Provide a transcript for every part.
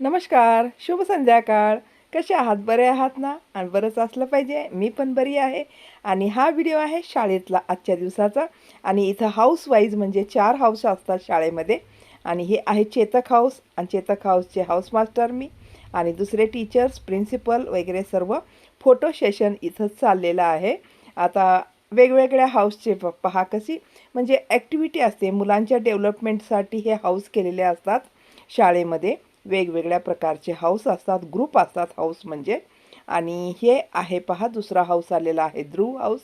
नमस्कार शुभ संध्याकाळ. कसे आहात? बरे आहात ना? आणि बरंच असलं पाहिजे. मी पण बरी आहे. आणि हा व्हिडिओ आहे शाळेतला आजच्या दिवसाचा. आणि इथं हाऊस वाईज म्हणजे चार हाऊस असतात शाळेमध्ये. आणि हे आहे चेतक हाऊस आणि चेतक हाऊसचे हाऊस मास्टर मी. आणि दुसरे टीचर्स प्रिन्सिपल वगैरे सर्व फोटो सेशन इथंच चाललेलं आहे. आता वेगवेगळ्या हाऊसचे प- पहा कशी. म्हणजे ॲक्टिव्हिटी असते. मुलांच्या डेव्हलपमेंटसाठी हे हाऊस केलेले असतात शाळेमध्ये. वेगवेगळ्या प्रकारचे हाऊस असतात. ग्रुप असतात हाऊस म्हणजे. आणि हे आहे पहा दुसरा हाऊस आलेला आहे ध्रुव हाऊस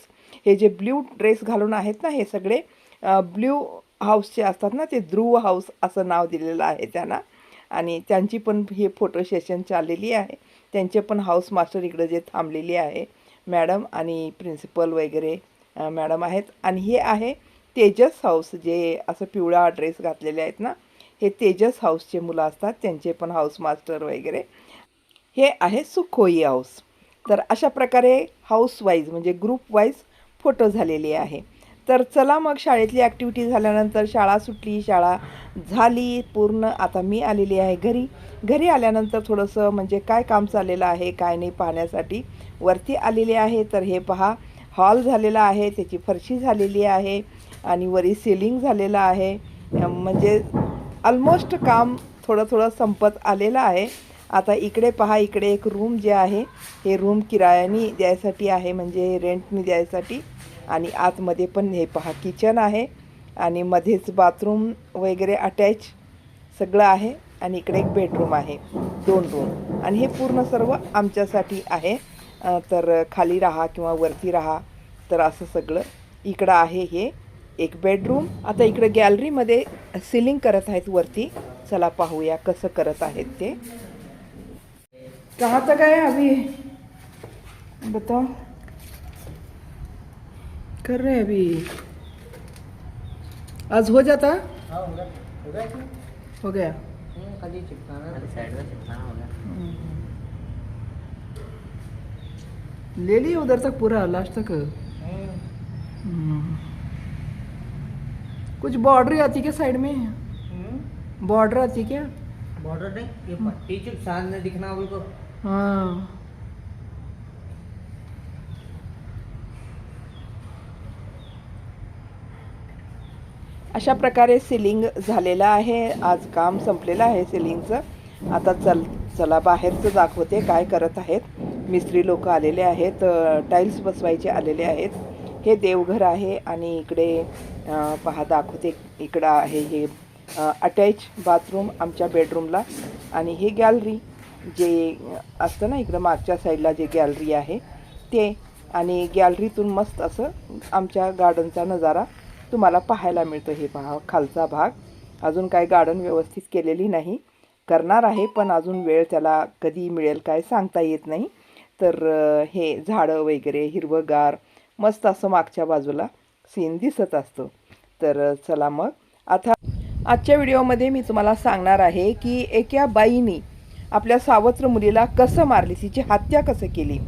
हे जे ब्ल्यू ड्रेस घालून आहेत ना हे सगळे ब्ल्यू हाऊसचे असतात ना ते ध्रुव हाऊस असं नाव दिलेलं आहे त्यांना. आणि त्यांची पण हे फोटो सेशन चाललेली आहे. त्यांचे पण हाऊस मास्टर इकडं जे थांबलेली आहे मॅडम आणि प्रिन्सिपल वगैरे मॅडम आहेत. आणि हे आहे तेजस हाऊस जे असं पिवळा ड्रेस घातलेले आहेत ना हे तेजस हाऊसचे मुलं असतात त्यांचे पण हाऊस मास्टर वगैरे. हे आहे सुखोई हाऊस. तर अशा प्रकारे हाऊस वाईज म्हणजे ग्रुप वाईज फोटो झालेले आहे. तर चला मग शाळेतली ॲक्टिव्हिटी झाल्यानंतर शाळा सुटली शाळा झाली पूर्ण आता मी आलेली आहे घरी. घरी आल्यानंतर थोडंसं म्हणजे काय काम चाललेलं आहे काय नाही पाहण्यासाठी वरती आलेले आहे. तर हे पहा हॉल झालेला आहे त्याची फरशी झालेली आहे आणि वरी सिलिंग झालेलं आहे. म्हणजे ऑलमोस्ट काम थोडं थोडं संपत आलेलं आहे. आता इकडे पहा इकडे एक रूम जे आहे हे रूम किरायाने द्यायसाठी आहे म्हणजे रेंटने द्यायसाठी. आणि आतमध्ये पण हे पहा किचन आहे. आणि मध्येच बाथरूम वगैरे अटॅच सगळं आहे. आणि इकडे एक बेडरूम आहे दोन रूम आणि हे पूर्ण सर्व आमच्यासाठी आहे. तर खाली राहा किंवा वरती राहा. तर असं सगळं इकडं आहे हे. एक बेडरूम आता इकडे गॅलरीमध्ये सिलिंग करत आहेत वरती. चला पाहूया कसं करत आहेत ते. कहाँ तक है अभी बताओ कर रहे हैं अभी. आज हो जाता? हाँ होगा होगा इसमें हो गया. खाली चिपकाना साइड में चिपकाना होगा ले लिए उधर तक पूरा लास्ट तक। कुछ बॉर्डर आती क्या साइड में। बॉर्डर आती क्या? बॉर्डर नहीं ये पट्टी चिपकान में दिखना बोल हाँ। अशा प्रकारे सिलिंग झालेलं आहे. आज काम संपलेलं आहे सिलिंगचं. आता चल चला बाहेरचं दाखवते काय करत आहेत. मिस्त्री लोक आलेले आहेत. टाईल्स बसवायचे आलेले आहेत. हे देवघर आहे आणि इकडे पहा दाखवते इकडं आहे हे अटॅच बाथरूम आमच्या बेडरूमला आणि हे गॅलरी जे असतं ना इकडं मागच्या साईडला जे गॅलरी आहे ते. आणि गॅलरीतून मस्त असं आमच्या गार्डनचा नजारा तुम्हाला पाहायला मिळतो. हे पहा खालचा भाग. अजून काय गार्डन व्यवस्थित केलेली नाही. करणार आहे पण अजून वेळ त्याला कधी मिळेल काय सांगता येत नाही. तर हे झाडं वगैरे हिरवंगार मस्त असं मागच्या बाजूला सीन दिसत असतं. तर चला मग. आता आजच्या व्हिडिओमध्ये मी तुम्हाला सांगणार आहे की एका बाईनी आपल्या सावत्र मुलीला कसं मारली तिची हत्या कसं केली?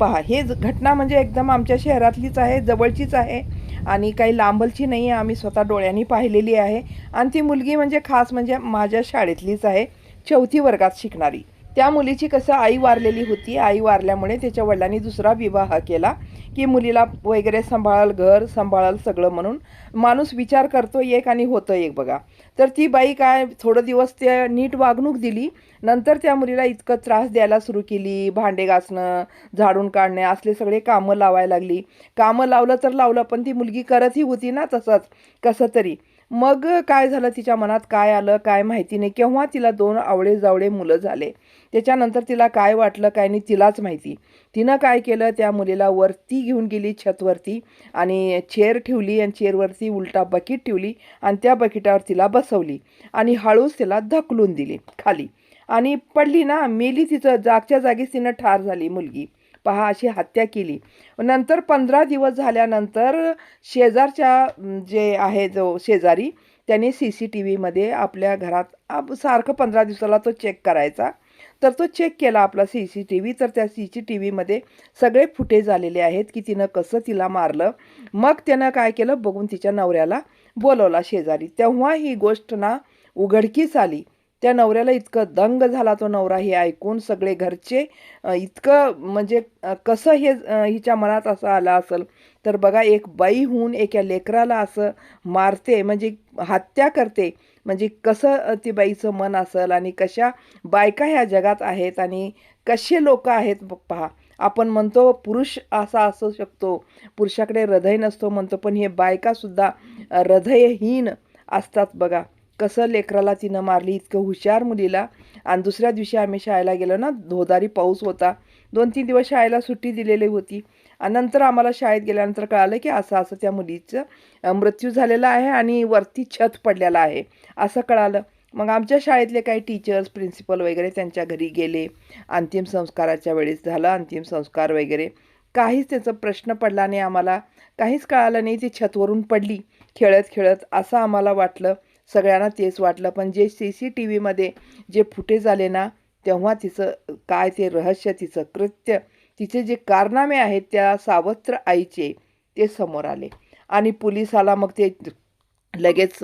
पहा हे घटना म्हणजे एकदम आमच्या शहरातलीच आहे जवळचीच आहे. आणि काही लांबलची नाही आहे आम्ही स्वतः डोळ्यांनी पाहिलेली आहे. आणि ती मुलगी म्हणजे खास म्हणजे माझ्या शाळेतलीच आहे चौथी वर्गात शिकणारी. त्या मुलीची कसं आई वारलेली होती आई वारल्यामुळे त्याच्या वडिलांनी दुसरा विवाह केला की मुलीला वगैरे सांभाळाल घर सांभाळल सगळं म्हणून. माणूस विचार करतो एक आणि होतं एक बघा. तर ती बाई काय थोडं दिवस ते नीट वागणूक दिली नंतर त्या मुलीला इतकं त्रास द्यायला सुरू केली भांडे घासणं झाडून काढणे असले सगळे कामं लावायला लागली. कामं लावलं तर लावलं पण ती मुलगी करतही होती ना तसंच कसं तरी. मग काय झालं तिच्या मनात? काय आलं? काय माहिती नाही. केव्हा तिला दोन आवळे जावळे मुलं झाले? त्याच्यानंतर तिला काय वाटलं काय नाही तिलाच माहिती. तिनं काय केलं? त्या मुलीला वरती घेऊन गेली छतवरती आणि चेअर ठेवली आणि चेअरवरती उलटा बकीट ठेवली आणि त्या बकिटावर तिला बसवली आणि हळूच तिला धकलून दिली खाली. आणि पडली ना मेली तिचं. जागच्या जागीच तिनं ठार झाली मुलगी. पहा अशी हत्या केली. नंतर पंधरा दिवस झाल्यानंतर शेजारच्या जे आहे जो शेजारी त्याने सी सी टी व्हीमध्ये आपल्या घरात आप सारखं पंधरा दिवसाला तो चेक करायचा. तर तो चेक केला आपला सी सी टी व्ही तर त्या सी सी टी व्हीमध्ये सगळे फुटेज आलेले आहेत की तिनं कसं तिला मारलं. मग त्यानं काय केलं? बघून तिच्या नवऱ्याला बोलवला शेजारी. तेव्हा ही गोष्ट ना उघडकीस आली. त्या नवऱ्याला इतकं दंग झाला तो नवरा हे ऐकून सगळे घरचे इतकं म्हणजे कसं हे हिच्या मनात असं आलं असेल? तर बघा एक बाई होऊन एका लेकराला असं मारते म्हणजे हत्या करते. म्हणजे कसं ती बाईचं मन असेल आणि कशा बायका ह्या जगात आहेत आणि कसे लोक आहेत ब- पहा. आपण म्हणतो पुरुष असा असू शकतो पुरुषाकडे हृदय नसतो म्हणतो पण हे बायकासुद्धा हृदयहीन असतात बघा. कसं लेकराला तिनं मारली इतकं हुशार मुलीला. आणि दुसऱ्या दिवशी आम्ही शाळेला गेलो ना धोदारी पाऊस होता. दोन तीन दिवस शाळेला सुट्टी दिलेली होती. आणि नंतर आम्हाला शाळेत गेल्यानंतर कळालं की असं असं त्या मुलीचं मृत्यू झालेला आहे आणि वरती छत पडलेलं आहे. असं कळालं. मग आमच्या शाळेतले काही टीचर्स प्रिन्सिपल वगैरे त्यांच्या घरी गेले. अंतिम संस्काराच्या वेळेस झालं अंतिम संस्कार वगैरे. काहीच त्याचा प्रश्न पडला नाही आम्हाला. काहीच कळालं नाही ती छतवरून पडली. खेळत खेळत असं आम्हाला वाटलं. सगळ्यांना तेच वाटलं. पण जे सी सी टी व्हीमध्ये जे फुटेज आले ना तेव्हा तिचं काय ते रहस्य तिचं कृत्य तिचे जे कारनामे आहेत त्या सावत्र आईचे ते समोर आले. आणि पोलिसाला मग ते लगेच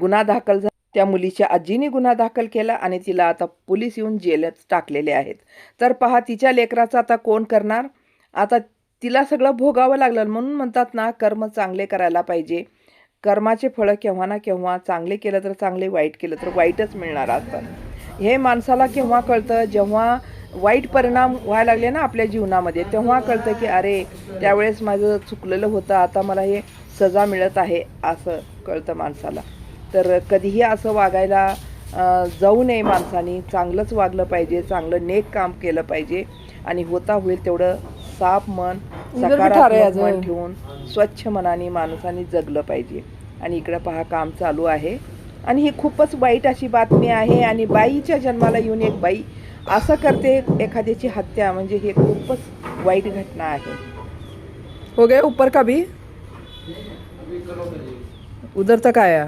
गुन्हा दाखल झाला. त्या मुलीच्या आजीने गुन्हा दाखल केला आणि तिला आता पोलीस येऊन जेलत टाकलेले आहेत. तर पहा तिच्या लेकराचं आता कोण करणार? आता तिला सगळं भोगावं लागलं. म्हणून म्हणतात ना कर्म चांगले करायला पाहिजे. कर्माचे फळं केव्हा ना केव्हा चांगले केलं तर चांगले वाईट केलं तर वाईटच मिळणार असतं हे माणसाला केव्हा कळतं? जेव्हा वाईट परिणाम व्हायला लागले ना आपल्या जीवनामध्ये तेव्हा कळतं की अरे त्यावेळेस माझं चुकलेलं होतं आता मला हे सजा मिळत आहे असं कळतं माणसाला. तर कधीही असं वागायला जाऊ नये माणसाने. चांगलंच वागलं पाहिजे चांगलं नेक काम केलं पाहिजे. आणि होता होईल तेवढं साफ मन सकारात्मक मन ठेवून स्वच्छ मनाने माणसाने जगलं पाहिजे. आणि इकडं पहा काम चालू आहे. आणि ही खूपच वाईट अशी बातमी आहे आणि बाईच्या जन्माला येऊन एक बाई असं करते एखाद्याची हत्या म्हणजे हे खूपच वाईट घटना आहे. हो गए ऊपर का भी? उधर तक आया.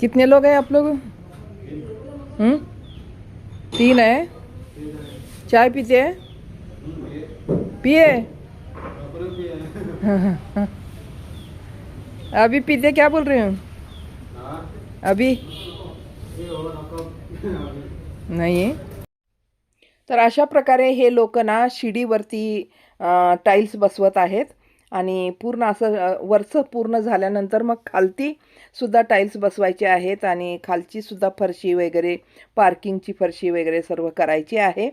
कितने लोग हैं आप लोग? हम्म? तीन है? चाय पीते हैं? पिए? अभी पीते क्या बोल रहे हो? अभी? नाही। तर अशा प्रकारे हे लोक ना शिडीवरती टाईल्स बसवत आहेत. आणि पूर्ण असं वरचं पूर्ण झाल्यानंतर मग खालती सुद्धा टाईल्स बसवायचे आहेत आणि खालची सुद्धा फरशी वगैरे पार्किंगची फरशी वगैरे सर्व करायची आहे.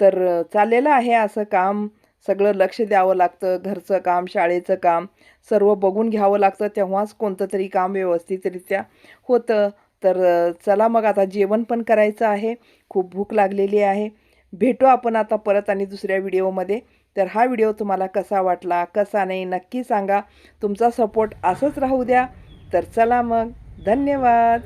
तर चाललेलं आहे असं काम. सगळं लक्ष द्यावं लागतं घरचं काम शाळेचं काम. सर्व बघून घ्यावं लागतं. तेव्हाच कोणतं तरी काम व्यवस्थितरित्या होतं. तर चला मग आता जेवण पण करायचं आहे. खूप भूक लागलेली आहे. भेटू आपण आता परत आणि दुसऱ्या व्हिडिओमध्ये. तर हा व्हिडिओ तुम्हाला कसा वाटला कसा नाही नक्की सांगा. तुमचा सपोर्ट असंच राहू द्या. तर चला मग. धन्यवाद.